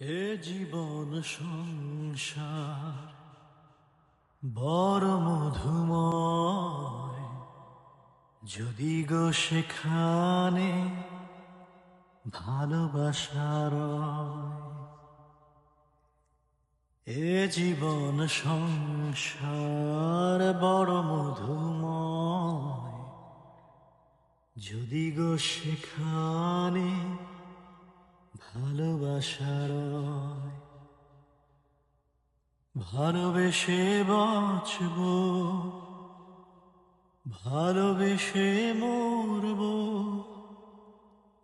এ জীবন সংসার বড় মধুময়। যদি গো সেখানে ভালোবাসার এ জীবন সংসার বড় মধুময়। যদি গো সেখানে ভালোবাসার ভালোবেসে বাঁচব ভালোবেসে মরব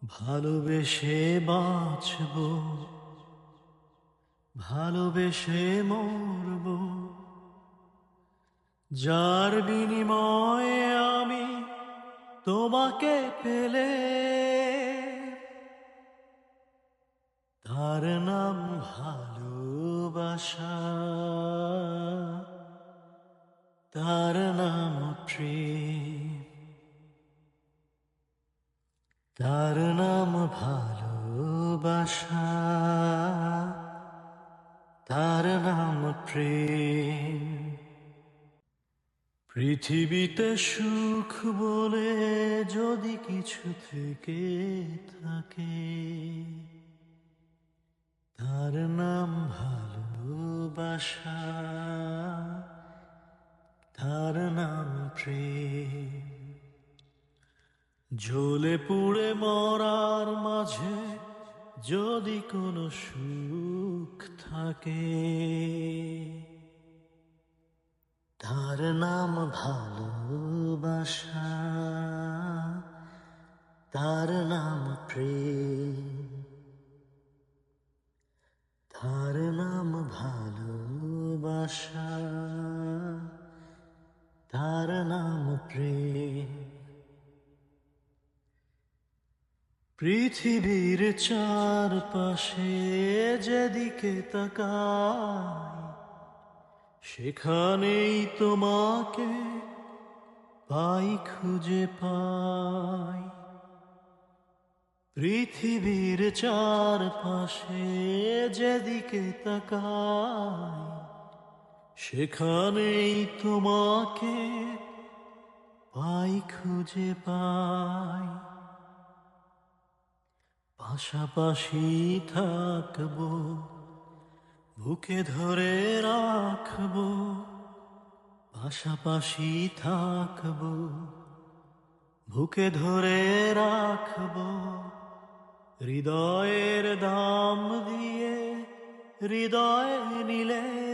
ভালোবেসে বাঁচব ভালোবেসে মরব। যার বিনিময়ে আমি তোমাকে পেলে তার নাম ভালোবাসা। তার নাম প্রেম। তার নাম ভালোবাসা। তার নাম প্রেম। পৃথিবীতে সুখ বলে যদি কিছু থেকে থাকে তার নাম ভালোবাসা, তার নাম প্রেম। জ্বলে পুড়ে মরার মাঝে যদি কোনো সুখ থাকে, তার নাম ভালোবাসা, তার নাম প্রেম। নাম প্রেম। পৃথিবীর চারপাশে যেদিকে তাকাই, সেখানেই তোমাকে পাই খুঁজে পাই। পৃথিবীর চারপাশে যেদিকে তাকাই, সেখানেই তোমাকে পাই খুঁজে পাই। পাশাপাশি থাকব, বুকে ধরে রাখব, পাশাপাশি থাকব, বুকে ধরে রাখব। হৃদয়ের দাম দিয়ে হৃদয় নিলে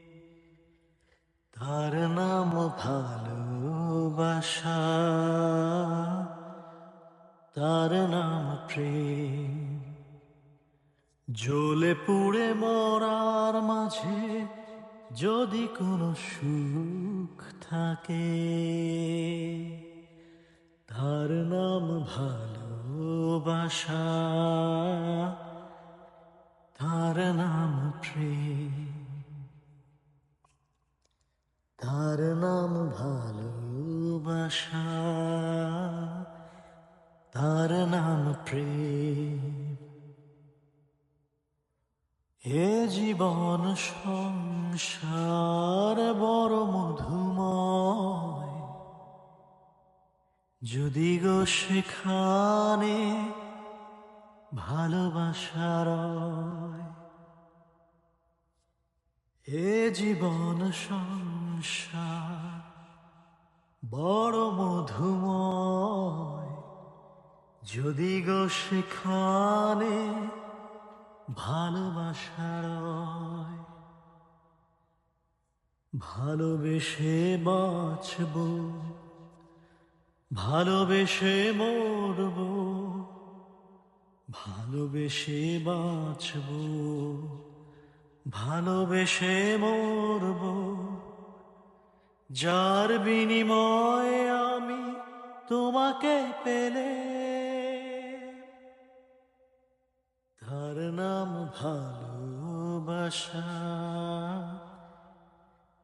তার নাম ভালোবাসা। তার নাম প্রেম। জ্বলে পুড়ে মরার মাঝে যদি কোনো সুখ থাকে, তার নাম ভালোবাসা। ভালোবাসা, তার নাম প্রেম। এ জীবন সংসার বড় মধুময়। যদি গো সেখানে ভালোবাসার এ জীবন সংসার বড় মধুময়। যদি গো সেখানে ভালোবাসার ভালোবেসে বাঁচব ভালোবেসে মরব ভালোবেসে বাঁচব ভালোবেসে মরব। যার বিনিময়ে আমি তোমাকে পেলে। তার নাম ভালোবাসা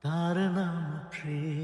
তার নাম প্রেম।